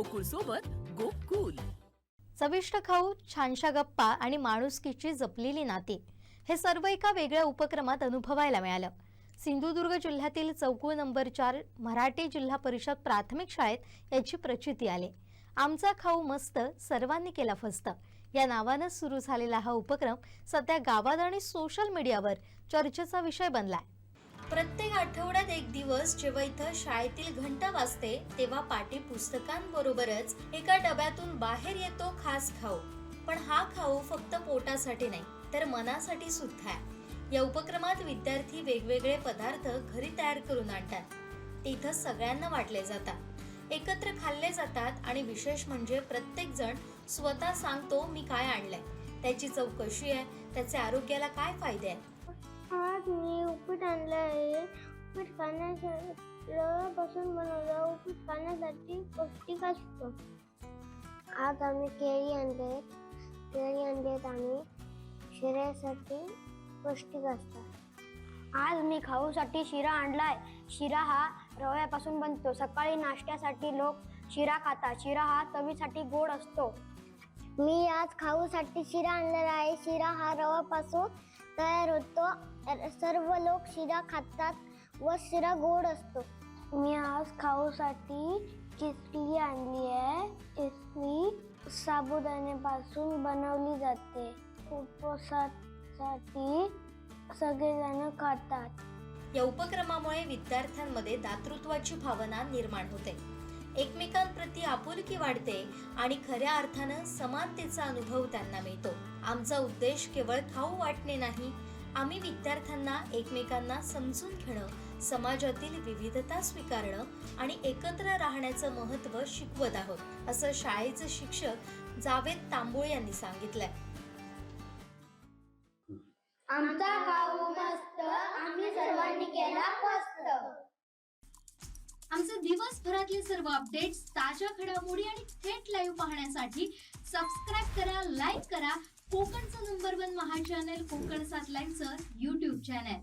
गोकुळ सोबत गोकुल. चविष्ट खाऊ छानशा गप्पा आणि माणुसकीची जपलेली नाती. हे सर्व एका वेगळ्या उपक्रमात अनुभवायला मिळालं. सिंधुदुर्ग जिल्ह्यातील चौकू नंबर चार मराठी जिल्हा परिषद प्राथमिक शाळेत याची प्रचिती आली. आमचा खाऊ मस्त सर्वांनी केला फस्त. या नावानं सुरू झालेला हा उपक्रम सध्या गावात आणि सोशल मीडियावर चर्चेचा विषय बनलाय. प्रत्येक आठवड्यात एक दिवस जेव्हा इथं शाळेतील घंटा वाजते तेव्हा पाटी पुस्तकांबरोबरच एका डब्यातून बाहेर येतो खास खाऊ. पण हा खाऊ फक्त पोटासाठी नाही तर मनासाठी सुद्धा आहे. या उपक्रमात विद्यार्थी वेगवेगळे पदार्थ घरी तयार करून आणतात. ते इथं सगळ्यांना वाटले जातात. एकत्र खाल्ले जातात आणि विशेष म्हणजे प्रत्येक जण स्वतः सांगतो मी काय आणलंय? त्याची चव कशी आहे? त्याचे आरोग्याला काय फायदे आहेत? खाण्यासाठी रव्यापासून बनवलं. उपीट खाण्यासाठी पौष्टिक असतो. आज आम्ही केळी आणले. केळी आणलेत आम्ही शिऱ्यासाठी पौष्टिक असतात. आज मी खाऊसाठी शिरा आणलाय. शिरा हा रव्यापासून बनतो. सकाळी नाश्त्यासाठी लोक शिरा खातात. शिरा हा चवीसाठी गोड असतो. मी आज खाऊसाठी शिरा आणलेला आहे. शिरा हा रवापासून तयार होतो. सर्व लोक शिरा खातात. व शिरा गोड असतो. मी आज खाऊसाठी चिचली आणली आहे. चिचली साबुदाण्यापासून बनवली जाते. उपवासासाठी सगळेजण खातात. या उपक्रमामुळे विद्यार्थ्यांमध्ये दातृत्वाची भावना निर्माण होते. एकमेकांप्रती आपुलकी वाढते आणि खऱ्या अर्थानं समानतेचा अनुभव त्यांना मिळतो. आमचा उद्देश केवळ खाऊ वाटणे नाही आम्ही विद्यार्थ्यांना एकमेकांना समजून घेणं समाजातील विविधता स्वीकारणं आणि एकत्र राहण्याचं महत्त्व शिकवत आहोत असं शाळेचे शिक्षक जावेद तांबोळे यांनी सांगितलंय. आमचा खाऊ मस्त आम्ही सर्वांनी केला मस्त. आमचे दिवसभरातले सर्व अपडेट्स ताज्या घडामोडी आणि थेट लाईव्ह पाहण्यासाठी सबस्क्राईब करा लाईक करा. कोकणचं number one Maha channel Kokan सात लाईव्हचं युट्यूब चॅनल